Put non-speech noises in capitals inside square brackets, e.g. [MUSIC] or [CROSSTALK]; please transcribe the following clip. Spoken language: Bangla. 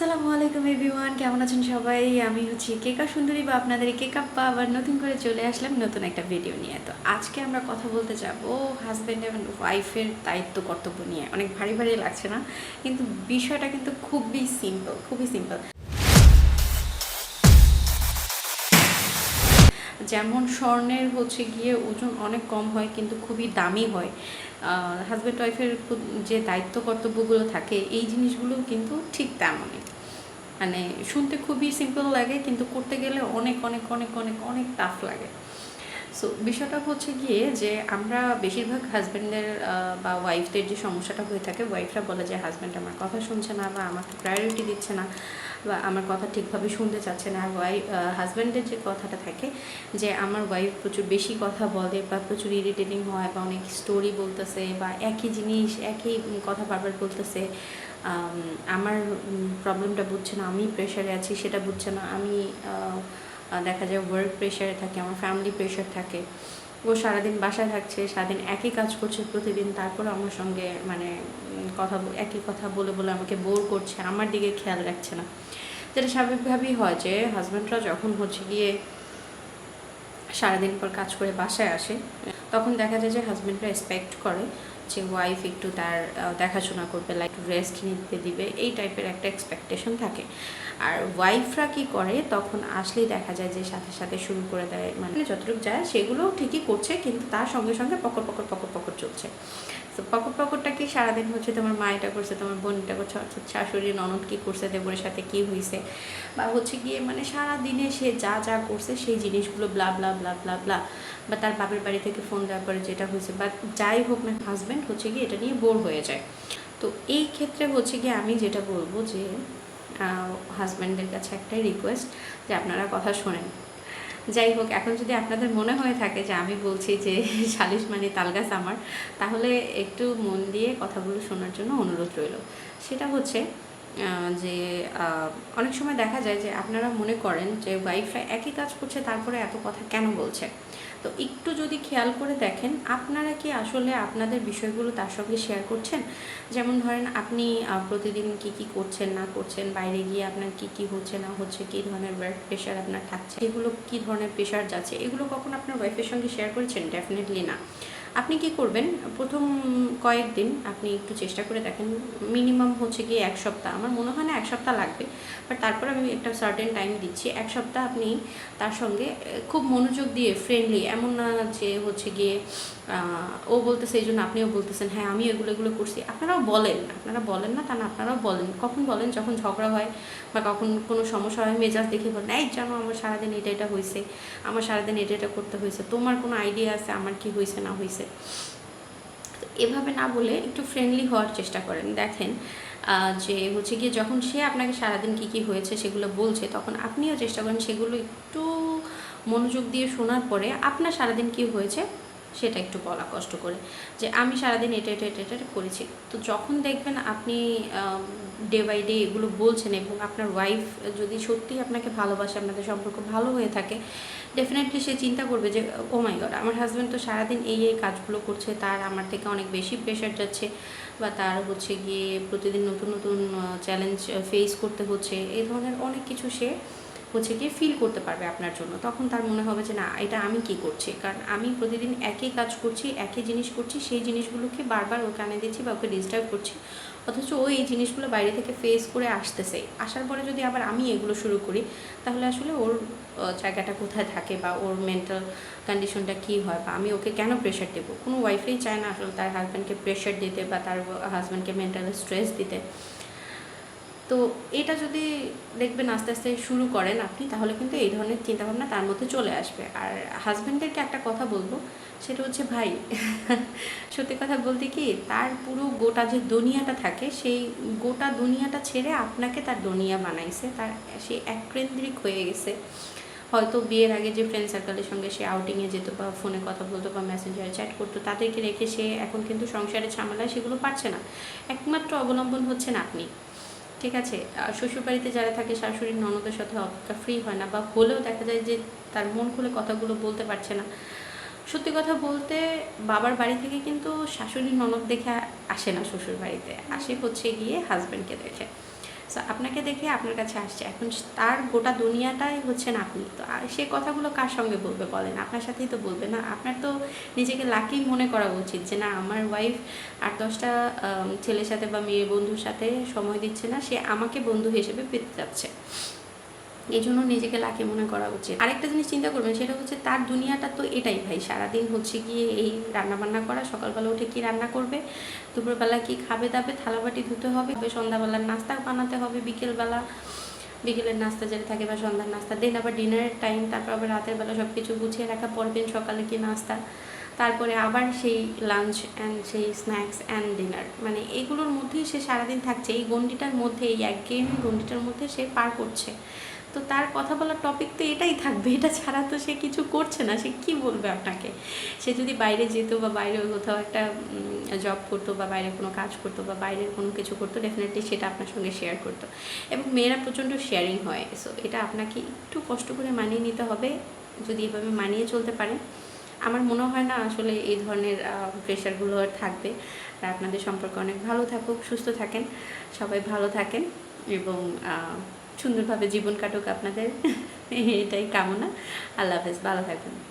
আসসালামু আলাইকুম এভরিওয়ান, কেমন আছেন সবাই? আমি হচ্ছি কেকা সুন্দরী বা আপনাদের কেকাপ্পা আবার নতুন করে চলে আসলাম নতুন একটা ভিডিও নিয়ে। তো আজকে আমরা কথা বলতে যাব হাজব্যান্ড এবং ওয়াইফের দায়িত্ব কর্তব্য নিয়ে। অনেক ভারী ভারী লাগছে না, কিন্তু বিষয়টা কিন্তু খুবই সিম্পল খুবই সিম্পল যেমন স্বর্ণের হচ্ছে গিয়ে ওজন অনেক কম হয়, কিন্তু খুবই দামি হয়। হাজব্যান্ড ওয়াইফের যে দায়িত্ব কর্তব্যগুলো থাকে, এই জিনিসগুলো কিন্তু ঠিক তেমনই। মানে শুনতে খুবই সিম্পল লাগে, কিন্তু করতে গেলে অনেক অনেক অনেক অনেক অনেক টাফ লাগে। সো বিষয়টা হচ্ছে গিয়ে যে আমরা বেশিরভাগ হাজব্যান্ডের বা ওয়াইফদের যে সমস্যাটা হয়ে থাকে ওয়াইফরা বলে যে হাজব্যান্ড আমার কথা শুনছে না বা আমাকে প্রায়োরিটি দিচ্ছে না। বা আমার কথা ঠিকভাবে শুনতে চাচ্ছে না, আর ওয়াইফ হাজব্যান্ডের যে কথাটা থাকে যে আমার ওয়াইফ প্রচুর বেশি কথা বলে বা প্রচুর ইরিটেটিং হয় বা অনেক স্টোরি বলতেছে বা একই জিনিস, একই কথা বারবার বলতেছে আমার প্রবলেমটা বুঝছে না, আমি প্রেশারে আছি, সেটা বুঝছে না, আমি দেখা যায় ওয়ার্ক প্রেশারে থাকে, আমার ফ্যামিলি প্রেশার থাকে। ও সারাদিন বাসায় থাকছে, সারাদিন একই কাজ করছে প্রতিদিন, তারপর আমার সঙ্গে মানে কথা একই কথা বলে বলে আমাকে বোর করছে, আমার দিকে খেয়াল রাখছে না। যেটা স্বাভাবিকভাবেই হয় যে হাজব্যান্ডরা যখন হচ্ছে গিয়ে সারাদিন পর কাজ করে বাসায় আসে, তখন দেখা যায় যে হাজব্যান্ডরা এক্সপেক্ট করে যে ওয়াইফ একটু তার দেখাশোনা করবে লাইক রেস্ট নিতে দিবে, এই টাইপের একটা এক্সপেকটেশন থাকে। আর ওয়াইফরা কি করে, তখন আসলেই দেখা যায় যে সাথে সাথে শুরু করে দেয় মানে যতটুকু যায় সেগুলো ঠিকই করছে, কিন্তু তার সঙ্গে সঙ্গে পকর পকর পকর পকর চলছে। তো পকর, পকরটা কি সারাদিন হচ্ছে তোমার মা এটা করছে, তোমার বোন এটা করছে, অর্থাৎ শাশুড়ি, ননদ কী করছে, দেবরের সাথে কি হয়েছে বা হচ্ছে গিয়ে মানে সারা দিনে সে যা যা করছে, সেই জিনিসগুলো blah blah blah blah blah বা তার বাপের বাড়ি থেকে ফোন দেওয়ার পরে যেটা হয়েছে বা যাই হোক না হাজব্যান্ড হচ্ছে গিয়ে এটা নিয়ে বোর হয়ে যায়। তো এই ক্ষেত্রে হচ্ছে গিয়ে আমি যেটা বলব যে হাজব্যান্ডের কাছে একটাই রিকোয়েস্ট যে আপনারা কথা শোনেন। যাই হোক, এখন যদি আপনাদের মনে হয়ে থাকে যে আমি বলছি যে [LAUGHS] সালিশ মানে তালগাছ আমার, তাহলে একটু মন দিয়ে কথাগুলো শোনার জন্য অনুরোধ রইল। সেটা হচ্ছে যে অনেক সময় দেখা যায় যে আপনারা মনে করেন যে ওয়াইফরা একই কাজ করছে, তারপরে এত কথা কেন বলছে? তো একটু যদি খেয়াল করে দেখেন, আপনারা কি আসলে আপনাদের বিষয়গুলো তার সঙ্গে শেয়ার করছেন? যেমন ধরেন আপনি প্রতিদিন কি কি করছেন, না করছেন, বাইরে গিয়ে আপনার কি কি হচ্ছে, না হচ্ছে, কী ধরনের ব্লাড প্রেশার আপনার থাকছে, এগুলো কী ধরনের প্রেশার যাচ্ছে, এগুলো কখন আপনার ওয়াইফের সঙ্গে শেয়ার করেছেন? ডেফিনেটলি না। আপনি কি করবেন? প্রথম কয়েকদিন আপনি একটু চেষ্টা করে দেখেন মিনিমাম হচ্ছে গিয়ে এক সপ্তাহ। আমার মনে হয় না এক সপ্তাহ লাগবে বাট তারপর আমি একটা সার্টেন টাইম দিচ্ছি। এক সপ্তাহ আপনি তার সঙ্গে খুব মনোযোগ দিয়ে ফ্রেন্ডলি এমন না যে হচ্ছে গিয়ে ও বলতেছে এই জন্য আপনিও বলতেছেন হ্যাঁ আমি এগুলো এগুলো করছি। আপনারাও বলেন, আপনারা বলেন না তা না, আপনারাও বলেন। কখন বলেন যখন ঝগড়া হয় বা কখন কোনো সমস্যা হয়, মেজাজ দেখে বলেন, এই জানো আমার সারাদিন এটা এটা হয়েছে আমার সারাদিন এটা এটা করতে হয়েছে তোমার কোনো আইডিয়া আছে আমার কি হয়েছে না হয়েছে এভাবে না বলে একটু ফ্রেন্ডলি হওয়ার চেষ্টা করেন। দেখেন যে হচ্ছে গিয়ে যখন সে আপনাকে সারাদিন কী কী হয়েছে সেগুলো বলছে, তখন আপনিও চেষ্টা করেন সেগুলো একটু মনোযোগ দিয়ে শোনার পরে আপনার সারাদিন কী হয়েছে সেটা একটু বলা কষ্ট করে। যে আমি সারাদিন এটা এটা এটা এটা করেছি। তো যখন দেখবেন আপনি ডে বাই ডে এগুলো বলছেন এবং আপনার ওয়াইফ যদি সত্যি আপনাকে ভালোবাসে, আপনাদের সম্পর্ক ভালো হয়ে থাকে ডেফিনেটলি সে চিন্তা করবে যে ও মাই গড আমার হাজব্যান্ড তো সারাদিন এই এই কাজগুলো করছে, তার আমার থেকে অনেক বেশি প্রেশার যাচ্ছে বা তার হচ্ছে গিয়ে প্রতিদিন নতুন নতুন চ্যালেঞ্জ ফেস করতে হচ্ছে। এই ধরনের অনেক কিছু সে হচ্ছে গিয়ে ফিল করতে পারবে আপনার জন্য। তখন তার মনে হবে যে, না, এটা আমি কি করছি? কারণ আমি প্রতিদিন একই কাজ করছি, একই জিনিস করছি, সেই জিনিসগুলোকে বারবার ওকে আনে দিচ্ছি বা ওকে ডিস্টার্ব করছি। অথচ ও এই জিনিসগুলো বাইরে থেকে ফেস করে আসতেছে। আসার পরে যদি আবার আমি এগুলো শুরু করি, তাহলে আসলে ওর জায়গাটা কোথায় থাকে বা ওর মেন্টাল কন্ডিশনটা কী হয় বা আমি ওকে কেন প্রেশার দেবো? কোনো ওয়াইফেই চায় না আসলে তার হাজব্যান্ডকে প্রেশার দিতে বা তার হাজব্যান্ডকে মেন্টাল স্ট্রেস দিতে। তো এটা যদি দেখবেন আস্তে আস্তে শুরু করেন আপনি, তাহলে কিন্তু এই ধরনের চিন্তাভাবনা তার মধ্যে চলে আসবে। আর হাজব্যান্ডেরকে একটা কথা বলব, সেটা হচ্ছে ভাই, সত্যি কথা বলতে কি, তার পুরো গোটা যে দুনিয়াটা থাকে, সেই গোটা দুনিয়াটা ছেড়ে আপনাকে তার দুনিয়া বানাইছে, তার সে এককেন্দ্রিক হয়ে গেছে। হয়তো বিয়ের আগে যে ফ্রেন্ড সার্কেলের সঙ্গে সে আউটিংয়ে যেত বা ফোনে কথা বলতো বা মেসেঞ্জারে চ্যাট করতো, তাদেরকে রেখে সে এখন কিন্তু সংসারে ঝামেলায় সেগুলো পারছে না। একমাত্র অবলম্বন হচ্ছেন আপনি। ঠিক আছে শ্বশুরবাড়িতে যারা থাকে, শাশুড়ির ননদের সাথে অতটা ফ্রি হয় না বা হলেও দেখা যায় যে তার মন খুলে কথাগুলো বলতে পারছে না। সত্যি কথা বলতে, বাবার বাড়ি থেকে কিন্তু শাশুড়ির ননদ দেখে আসে না শ্বশুর বাড়িতে আসে হচ্ছে গিয়ে হাজব্যান্ডকে দেখে। সো আপনাকে দেখে আপনার কাছে আসছে। এখন তার গোটা দুনিয়াটাই হচ্ছেন আপনি তো সে কথাগুলো কার সঙ্গে বলবে বলেন? আপনার সাথেই তো বলবে না? আপনার তো নিজেকে লাকি মনে করা উচিত যে, না, আমার ওয়াইফ আর দশটা ছেলের সাথে বা মেয়ে বন্ধুর সাথে সময় দিচ্ছে না। সে আমাকে বন্ধু হিসেবে পেতে যাচ্ছে। এই জন্য নিজেকে লাকি মনে করা উচিত। আরেকটা জিনিস চিন্তা করবেন, সেটা হচ্ছে তার দুনিয়াটা তো এটাই ভাই। সারাদিন হচ্ছে গিয়ে এই রান্না বান্না করা, সকালবেলা উঠে কি রান্না করবে, দুপুরবেলা কি খাবে দাবে, থালাবাটি ধুতে হবে, সন্ধ্যাবেলার নাস্তা বানাতে হবে, বিকেলবেলা বিকেলের নাস্তা যেটা থাকে বা সন্ধ্যার নাস্তা, দেন আবার ডিনারের টাইম তারপর আবার রাতের বেলা সব কিছু গুছিয়ে রাখা, পরদিন সকালে কি নাস্তা, তারপরে আবার সেই লাঞ্চ অ্যান্ড সেই স্ন্যাক্স অ্যান্ড ডিনার মানে এগুলোর মধ্যেই সে সারাদিন থাকছে, এই গন্ডিটার মধ্যে, এই এক গেমই গণ্ডিটার মধ্যে সে পার করছে। তো তার কথা বলার টপিক তো এটাই থাকবে, এটা ছাড়া তো সে কিছু করছে না, সে কি বলবে আপনাকে? সে যদি বাইরে যেত বা বাইরে কোথাও একটা জব করতো বা বাইরে কোনো কাজ করতো বা বাইরের কোনো কিছু করতো ডেফিনেটলি সেটা আপনার সঙ্গে শেয়ার করতো। এবং মেয়েরা প্রচণ্ড শেয়ারিং হয় সো এটা আপনাকে একটু কষ্ট করে মানিয়ে নিতে হবে, যদি এভাবে মানিয়ে চলতে পারেন। আমার মনে হয় না আসলে এই ধরনের প্রেশারগুলো আর থাকবে। আর আপনাদের সম্পর্কে অনেক ভালো থাকুক, সুস্থ থাকেন, সবাই ভালো থাকেন এবং সুন্দরভাবে জীবন কাটুক আপনাদের। এটাই কামনা। আল্লাহ হাফেজ ভালো থাকবেন।